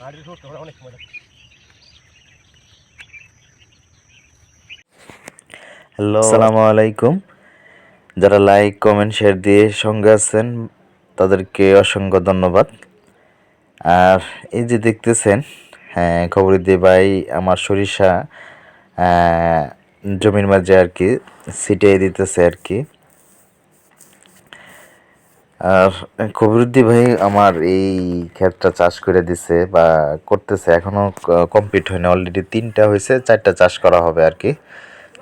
অনেক হ্যালো আসসালামু আলাইকুম। যারা লাইক কমেন্ট শেয়ার দিয়ে সঙ্গে আছেন তাদেরকে অসংখ্য ধন্যবাদ। আর এই যে দেখতেছেন হ্যাঁ খবরদি ভাই আমার সরিষা আহ, জমির মাঝে আর কি ছিটিয়ে দিতেছে আর কি। আর কবিরুদ্দি ভাই আমার এই ক্ষেতটা চাষ করে দিছে বা করতেছে, এখনও কমপ্লিট হয়নি। অলরেডি তিনটা হয়েছে, চারটা চাষ করা হবে আর কি।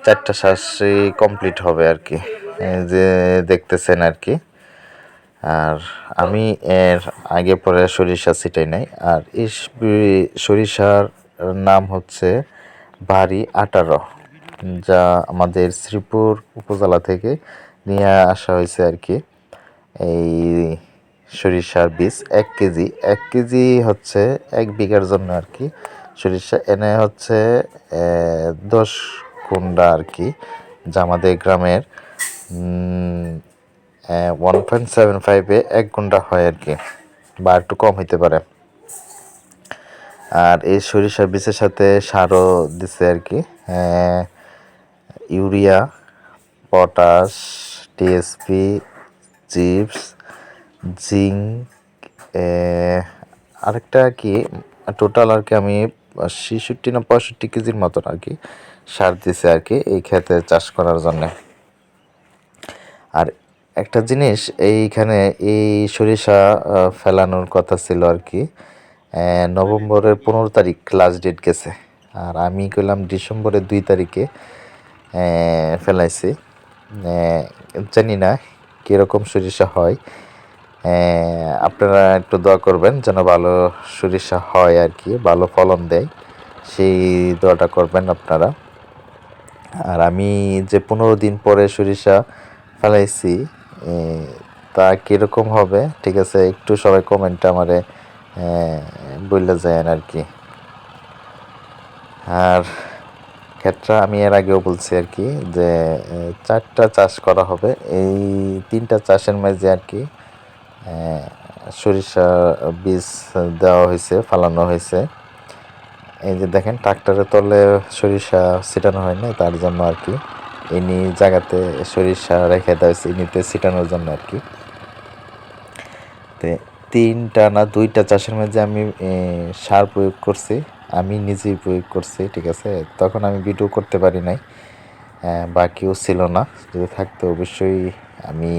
চারটা চাষই কমপ্লিট হবে আর কি। যে দেখতেছেন আর কি। আর আমি এর আগে পরে সরিষা ছিটাই নাই। আর এই সরিষার নাম হচ্ছে ভারী আটারো যা আমাদের শ্রীপুর উপজেলা থেকে নিয়ে আসা হয়েছে আর কি। এই সরিষার বীজ এক কেজি। এক কেজি হচ্ছে এক বিঘার জন্য আর কি সরিষা এনে হচ্ছে দশ কুন্ডা আর কি যা আমাদের গ্রামের ওয়ান পয়েন্ট সেভেন ফাইভে এক ঘণ্টা হয় আর কি বা একটু কম হইতে পারে। আর এই সরিষা বীজের সাথে সারও দিছে আর কি urea, potash, TSP chips, zinc আরেকটা কি, টোটাল আর কি আমি ছেষট্টি না পঁয়ষট্টি কেজির মতন আর কি সার দিছে আর কি এই ক্ষেতে চাষ করার জন্যে। আর একটা জিনিস, এইখানে এই সরিষা ফেলানোর কথা ছিল আর কি নভেম্বরের পনেরো তারিখ লাস্ট ডেট গেছে। আর আমি করলাম ডিসেম্বরের দুই তারিখে ফেলাইছি। জানি না কীরকম সরিষা হয়? আপনারা একটু দোয়া করবেন যেন ভালো সরিষা হয় আর কি, ভালো ফলন দেয়। সেই দোয়াটা করবেন আপনারা। আর আমি যে পনেরো দিন পরে সরিষা ফেলাইছি তা কীরকম হবে? ঠিক আছে, একটু সবাই কমেন্টে আমারে বললে যায় আর কি। আর ক্ষেত্রে আমি এর আগেও বলছি আর কি যে চারটা চাষ করা হবে। এই তিনটা চাষের মাঝে আর কি সরিষা বীজ দেওয়া হয়েছে, ফালানো হয়েছে। এই যে দেখেন, ট্রাক্টরের তলে সরিষা ছিটানো হয় না তার জন্য আর কি। ইনি জায়গাতে সরিষা রেখে দেওয়া হয়েছে, ইনিতে ছিটানোর জন্য আর কি। তে তিনটা না দুইটা চাষের মাঝে আমি সার প্রয়োগ করছি। আমি নিজেই প্রয়োগ করছি, ঠিক আছে? তখন আমি ভিডিও করতে পারি নাই বা কেউ ছিল না। যদি থাকতো অবশ্যই আমি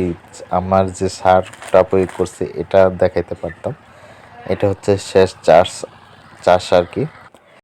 এই আমার যে সারটা প্রয়োগ করছি, এটা দেখাইতে পারতাম। এটা হচ্ছে শেষ চাষ চাষ আর কি।